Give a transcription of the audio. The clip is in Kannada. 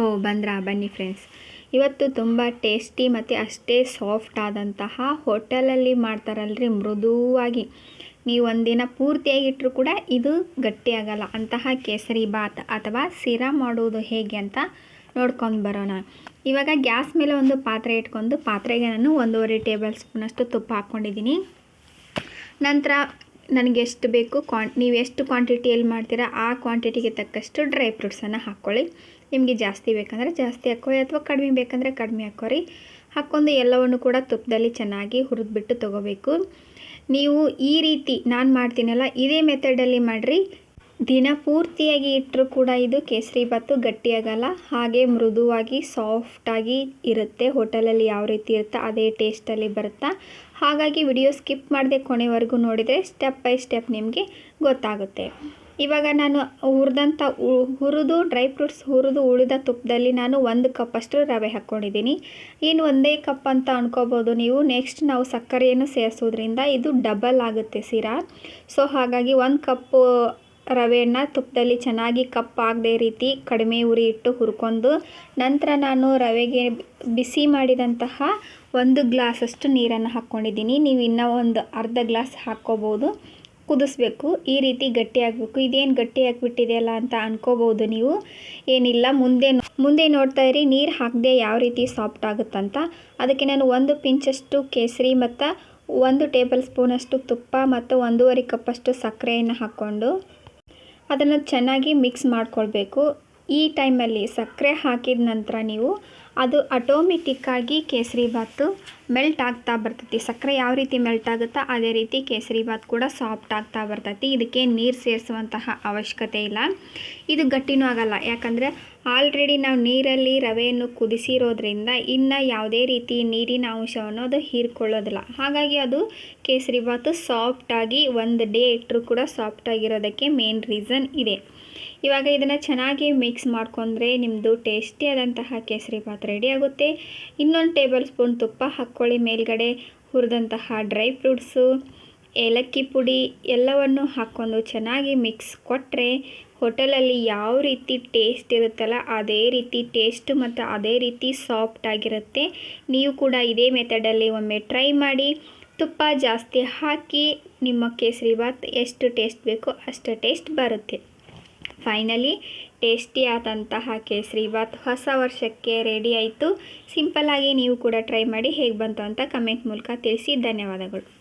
ಓ, ಬಂದ್ರಾ? ಬನ್ನಿ ಫ್ರೆಂಡ್ಸ್ ಇವತ್ತು ತುಂಬ ಟೇಸ್ಟಿ ಮತ್ತು ಅಷ್ಟೇ ಸಾಫ್ಟ್ ಆದಂತಹ ಹೋಟೆಲಲ್ಲಿ ಮಾಡ್ತಾರಲ್ರಿ ಮೃದುವಾಗಿ. ನೀವು ಒಂದಿನ ಪೂರ್ತಿಯಾಗಿ ಇಟ್ಟರು ಕೂಡ ಇದು ಗಟ್ಟಿಯಾಗಲ್ಲ ಅಂತಹ ಕೇಸರಿ ಬಾತ್ ಅಥವಾ ಸಿರಾ ಮಾಡುವುದು ಹೇಗೆ ಅಂತ ನೋಡ್ಕೊಂಡು ಬರೋಣ. ಇವಾಗ ಗ್ಯಾಸ್ ಮೇಲೆ ಒಂದು ಪಾತ್ರೆ ಇಟ್ಕೊಂಡು ಪಾತ್ರೆಗೆ ನಾನು ಒಂದೂವರೆ ಟೇಬಲ್ ಸ್ಪೂನಷ್ಟು ತುಪ್ಪ ಹಾಕ್ಕೊಂಡಿದ್ದೀನಿ. ನಂತರ ನನಗೆ ಎಷ್ಟು ಬೇಕು, ಕ್ವಾನ್ ನೀವು ಎಷ್ಟು ಕ್ವಾಂಟಿಟಿಯಲ್ಲಿ ಮಾಡ್ತೀರಾ ಆ ಕ್ವಾಂಟಿಟಿಗೆ ತಕ್ಕಷ್ಟು ಡ್ರೈ ಫ್ರೂಟ್ಸನ್ನು ಹಾಕ್ಕೊಳ್ಳಿ. ನಿಮಗೆ ಜಾಸ್ತಿ ಬೇಕಂದರೆ ಜಾಸ್ತಿ ಹಾಕೋರಿ ಅಥವಾ ಕಡಿಮೆ ಬೇಕಂದರೆ ಕಡಿಮೆ ಹಾಕೋರಿ. ಹಾಕ್ಕೊಂಡು ಎಲ್ಲವನ್ನು ಕೂಡ ತುಪ್ಪದಲ್ಲಿ ಚೆನ್ನಾಗಿ ಹುರಿದ್ಬಿಟ್ಟು ತೊಗೋಬೇಕು. ನೀವು ಈ ರೀತಿ ನಾನು ಮಾಡ್ತೀನಲ್ಲ, ಇದೇ ಮೆಥಡಲ್ಲಿ ಮಾಡಿರಿ. ದಿನ ಪೂರ್ತಿಯಾಗಿ ಇಟ್ಟರೂ ಕೂಡ ಇದು ಕೇಸರಿ ಭಾತು ಗಟ್ಟಿಯಾಗಲ್ಲ, ಹಾಗೆ ಮೃದುವಾಗಿ ಸಾಫ್ಟಾಗಿ ಇರುತ್ತೆ. ಹೋಟೆಲಲ್ಲಿ ಯಾವ ರೀತಿ ಇರುತ್ತೋ ಅದೇ ಟೇಸ್ಟಲ್ಲಿ ಬರುತ್ತಾ. ಹಾಗಾಗಿ ವಿಡಿಯೋ ಸ್ಕಿಪ್ ಮಾಡದೆ ಕೊನೆವರೆಗೂ ನೋಡಿದರೆ ಸ್ಟೆಪ್ ಬೈ ಸ್ಟೆಪ್ ನಿಮಗೆ ಗೊತ್ತಾಗುತ್ತೆ. ಇವಾಗ ನಾನು ಹುರಿದಂಥ ಹುರಿದು ಡ್ರೈ ಫ್ರೂಟ್ಸ್ ಹುರಿದು ಉಳಿದ ತುಪ್ಪದಲ್ಲಿ ನಾನು ಒಂದು ಕಪ್ಪಷ್ಟು ರವೆ ಹಾಕ್ಕೊಂಡಿದ್ದೀನಿ ಇನ್ನು ಒಂದೇ ಕಪ್ ಅಂತ ಅನ್ಕೋಬೋದು ನೀವು. ನೆಕ್ಸ್ಟ್ ನಾವು ಸಕ್ಕರೆಯನ್ನು ಸೇರಿಸೋದ್ರಿಂದ ಇದು ಡಬಲ್ ಆಗುತ್ತೆ ಸಿರಾ. ಸೊ ಹಾಗಾಗಿ ಒಂದು ಕಪ್ಪು ರವೆಯನ್ನು ತುಪ್ಪದಲ್ಲಿ ಚೆನ್ನಾಗಿ ಕಪ್ಪಾಗದೇ ರೀತಿ ಕಡಿಮೆ ಉರಿ ಇಟ್ಟು ಹುರ್ಕೊಂಡು ನಂತರ ನಾನು ರವೆಗೆ ಬಿಸಿ ಮಾಡಿದಂತಹ ಒಂದು ಗ್ಲಾಸಷ್ಟು ನೀರನ್ನು ಹಾಕ್ಕೊಂಡಿದ್ದೀನಿ ನೀವು ಇನ್ನೂ ಒಂದು ಅರ್ಧ ಗ್ಲಾಸ್ ಹಾಕ್ಕೋಬೋದು. ಕುದಿಸ್ಬೇಕು, ಈ ರೀತಿ ಗಟ್ಟಿ ಆಗಬೇಕು. ಇದೇನು ಗಟ್ಟಿ ಆಗಿಬಿಟ್ಟಿದೆಯಲ್ಲ ಅಂತ ಅನ್ಕೋಬೋದು ನೀವು. ಏನಿಲ್ಲ, ಮುಂದೆ ಮುಂದೆ ನೋಡ್ತಾ ಇರಿ. ನೀರು ಹಾಕದೆ ಯಾವ ರೀತಿ ಸಾಫ್ಟ್ ಆಗುತ್ತಂತ. ಅದಕ್ಕೆ ನಾನು ಒಂದು ಪಿಂಚಷ್ಟು ಕೇಸರಿ ಮತ್ತು ಒಂದು ಟೇಬಲ್ ಸ್ಪೂನಷ್ಟು ತುಪ್ಪ ಮತ್ತು ಒಂದೂವರೆ ಕಪ್ಪಷ್ಟು ಸಕ್ಕರೆಯನ್ನು ಹಾಕ್ಕೊಂಡು ಅದನ್ನು ಚೆನ್ನಾಗಿ ಮಿಕ್ಸ್ ಮಾಡ್ಕೊಳ್ಬೇಕು. ಈ ಟೈಮಲ್ಲಿ ಸಕ್ಕರೆ ಹಾಕಿದ ನಂತರ ನೀವು ಅದು ಆಟೋಮೆಟಿಕ್ಕಾಗಿ ಕೇಸರಿ ಭಾತು ಮೆಲ್ಟ್ ಆಗ್ತಾ ಬರ್ತೈತಿ. ಸಕ್ಕರೆ ಯಾವ ರೀತಿ ಮೆಲ್ಟ್ ಆಗುತ್ತೋ ಅದೇ ರೀತಿ ಕೇಸರಿ ಭಾತ್ ಕೂಡ ಸಾಫ್ಟ್ ಆಗ್ತಾ ಬರ್ತೈತಿ. ಇದಕ್ಕೆ ನೀರು ಸೇರಿಸುವಂತಹ ಅವಶ್ಯಕತೆ ಇಲ್ಲ. ಇದು ಗಟ್ಟಿನೂ ಆಗಲ್ಲ. ಯಾಕಂದರೆ ಆಲ್ರೆಡಿ ನಾವು ನೀರಲ್ಲಿ ರವೆಯನ್ನು ಕುದಿಸಿರೋದ್ರಿಂದ ಇನ್ನು ಯಾವುದೇ ರೀತಿ ನೀರಿನ ಅಂಶವನ್ನು ಅದು ಹೀರ್ಕೊಳ್ಳೋದಿಲ್ಲ. ಹಾಗಾಗಿ ಅದು ಕೇಸರಿ ಭಾತು ಸಾಫ್ಟಾಗಿ ಒಂದು ಡೇ ಇಟ್ಟರೂ ಕೂಡ ಸಾಫ್ಟಾಗಿರೋದಕ್ಕೆ ಮೇನ್ ರೀಸನ್ ಇದೆ. ಇವಾಗ ಇದನ್ನು ಚೆನ್ನಾಗಿ ಮಿಕ್ಸ್ ಮಾಡ್ಕೊಂಡ್ರೆ ನಿಮ್ಮದು ಟೇಸ್ಟಿಯಾದಂತಹ ಕೇಸರಿ ಭಾತ್ ರೆಡಿ ಆಗುತ್ತೆ. ಇನ್ನೊಂದು ಟೇಬಲ್ ಸ್ಪೂನ್ ತುಪ್ಪ ಹಾಕ್ಕೊಳ್ಳಿ. ಮೇಲ್ಗಡೆ ಹುರಿದಂತಹ ಡ್ರೈ ಫ್ರೂಟ್ಸು, ಏಲಕ್ಕಿ ಪುಡಿ ಎಲ್ಲವನ್ನು ಹಾಕ್ಕೊಂಡು ಚೆನ್ನಾಗಿ ಮಿಕ್ಸ್ ಕೊಟ್ಟರೆ ಹೋಟೆಲಲ್ಲಿ ಯಾವ ರೀತಿ ಟೇಸ್ಟ್ ಇರುತ್ತಲ್ಲ, ಅದೇ ರೀತಿ ಟೇಸ್ಟ್ ಮತ್ತು ಅದೇ ರೀತಿ ಸಾಫ್ಟ್ ಆಗಿರುತ್ತೆ. ನೀವು ಕೂಡ ಇದೇ ಮೆಥಡಲ್ಲಿ ಒಮ್ಮೆ ಟ್ರೈ ಮಾಡಿ ತುಪ್ಪ ಜಾಸ್ತಿ ಹಾಕಿ ನಿಮ್ಮ ಕೇಸರಿ ಭಾತ್ ಎಷ್ಟು ಟೇಸ್ಟ್ ಬೇಕೋ ಅಷ್ಟು ಟೇಸ್ಟ್ ಬರುತ್ತೆ. ಫೈನಲಿ ಟೇಸ್ಟಿ ಆದಂತಹ ಕೇಸರಿ ಬಾತ್ ಹೊಸ ವರ್ಷಕ್ಕೆ ರೆಡಿ ಆಯಿತು. ಸಿಂಪಲ್ಲಾಗಿ ನೀವು ಕೂಡ ಟ್ರೈ ಮಾಡಿ ಹೇಗೆ ಬಂತು ಅಂತ ಕಮೆಂಟ್ ಮೂಲಕ ತಿಳಿಸಿ. ಧನ್ಯವಾದಗಳು.